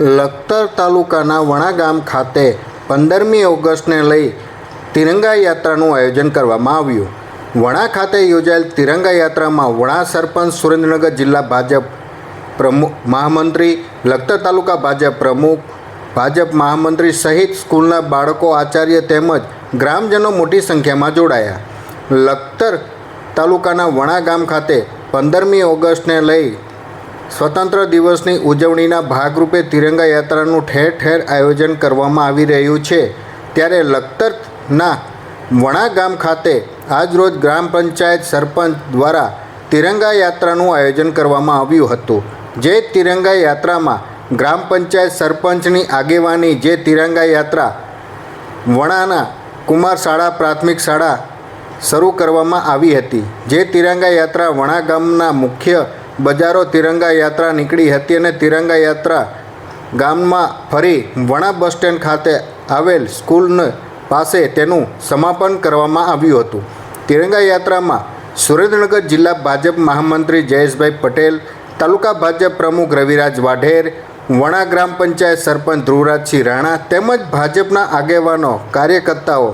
લખતર તાલુકાના વણા ગામ ખાતે પંદરમી ઓગસ્ટને લઈ તિરંગા યાત્રાનું આયોજન કરવામાં આવ્યું. વણા ખાતે યોજાયેલ તિરંગા યાત્રામાં વણા સરપંચ સુરેન્દ્રનગર જિલ્લા ભાજપ પ્રમુખ મહામંત્રી, લખતર તાલુકા ભાજપ પ્રમુખ, ભાજપ મહામંત્રી સહિત સ્કૂલના બાળકો, આચાર્ય તેમજ ગ્રામજનો મોટી સંખ્યામાં જોડાયા. લખતર તાલુકાના વણા ગામ ખાતે પંદરમી ઓગસ્ટને લઈ સ્વતંત્ર દિવસની ઉજવણીના ભાગરૂપે તિરંગા યાત્રાનું ઠેર ઠેર આયોજન કરવામાં આવી રહ્યું છે. ત્યારે લખતરના વણા ગામ ખાતે આજરોજ ગ્રામ પંચાયત સરપંચ દ્વારા તિરંગા યાત્રાનું આયોજન કરવામાં આવ્યું હતું. જે તિરંગા યાત્રામાં ગ્રામ પંચાયત સરપંચની આગેવાની જે તિરંગા યાત્રા વણાના કુમાર શાળા પ્રાથમિક શાળા શરૂ કરવામાં આવી હતી. જે તિરંગા યાત્રા વણા ગામના મુખ્ય બજારો તિરંગા યાત્રા નીકળી હતી અને તિરંગા યાત્રા ગામમાં ફરી વણા બસ સ્ટેન્ડ ખાતે આવેલ સ્કૂલને પાસે તેનું સમાપન કરવામાં આવ્યું હતું. તિરંગા યાત્રામાં સુરેન્દ્રનગર જિલ્લા ભાજપ મહામંત્રી જયેશભાઈ પટેલ, તાલુકા ભાજપ પ્રમુખ રવિરાજ વાઢેર, વણા ગ્રામ પંચાયત સરપંચ ધ્રુવરાજસિંહ રાણા તેમજ ભાજપના આગેવાનો, કાર્યકર્તાઓ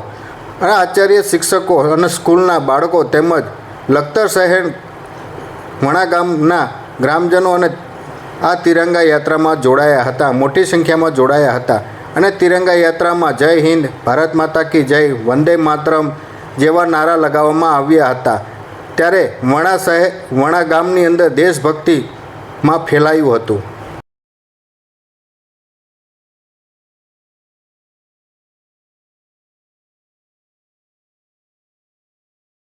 અને આચાર્ય શિક્ષકો અને સ્કૂલના બાળકો તેમજ લખતર શહેર વણા ગામના ગ્રામજનો અને આ તિરંગા યાત્રામાં જોડાયા હતા. મોટી સંખ્યામાં જોડાયા હતા અને તિરંગા યાત્રામાં જય હિન્દ, ભારત માતા કી જય, વંદે માતરમ જેવા નારા લગાવવામાં આવ્યા હતા. ત્યારે વણા શહેર, વણા ગામની અંદર દેશભક્તિમાં ફેલાયું હતું.